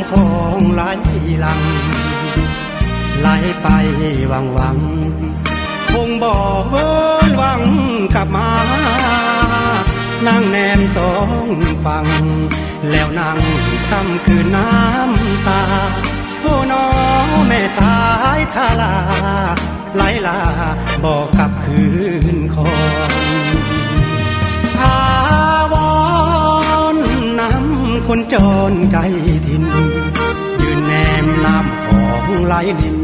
ำของไหลหลังไหลไปวังวัง คงบอกเวินหวังกลับมา นั่งแนมสองฟังแล้วนั่งคำคืนน้ำตา โอ้น้อแม่สายทาลาไหลลาบอกกลับ คนจรไกลถิ่น ยืนแนมนำของไหลลิน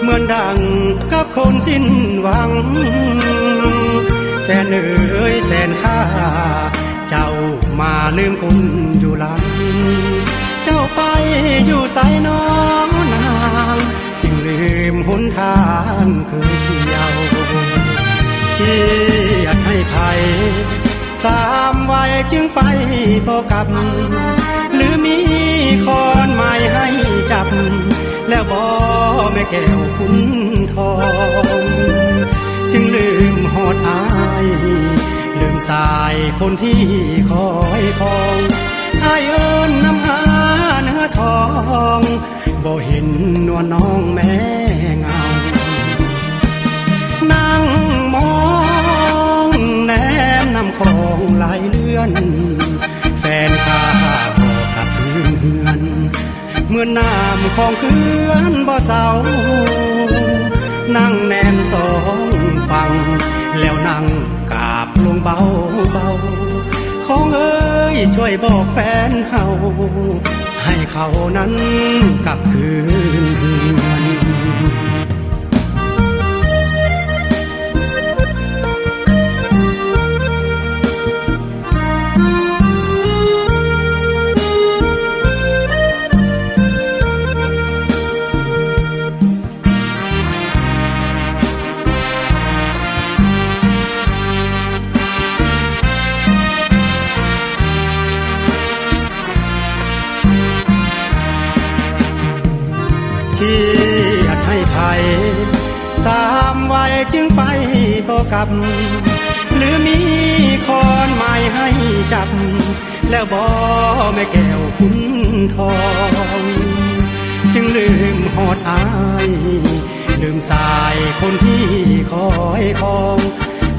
เหมือนดังกับคนสิ้นหวัง แต่เอ่ยแฟนข้า เจ้ามาลืมคนอยู่หลัง เจ้าไปอยู่สายน้องนาง จึงลืมหนทางเคยเที่ยวเขียดให้ภัย สามวัยจึงไปบอกกลับ หรือมีคอนไม้ให้จับ แล้วบอแม่แก้วคุณทอง จึงลืมหอดอาย ลืมสายคนที่คอยคองอายเอิญน้ำหาเนื้อทองบ่เห็นนวลน้องแม่ มนำของไหลเลื่อน แฟนข้าบอกกับเพื่อนเมื่อน้ำของเขื่อนบ่เศร้านั่งแนมสองฟัง แล้วนั่งกาบลงเบาเบาของเอ้ยช่วยบอกแฟนเฮาให้เขานั้นกลับคืน ที่อัดให้ภัย สามวัยจึงไปบอกกับ หรือมีคอนไม้ให้จับ แล้วบอแม่แก้วคุณทอง จึงลืมหอดอาย ลืมสายคนที่คอยคอง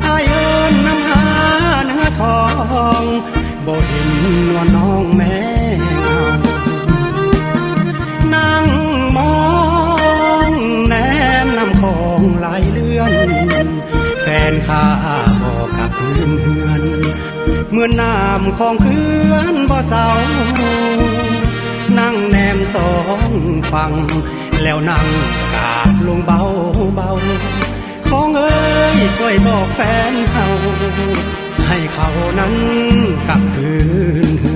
อายเอิญน้ำหาเนื้อทองบ่เห็นนวล นข้าบอกกับเพื่อนเพื่อน เมื่อน้ำของเขื่อนบ่เศร้านั่งแนมสองฟัง แล้วนั่งกาบลงเบาเบาของเอ้ยช่วยบอกแฟนเขาให้เขานั้นกลับคืนเฮื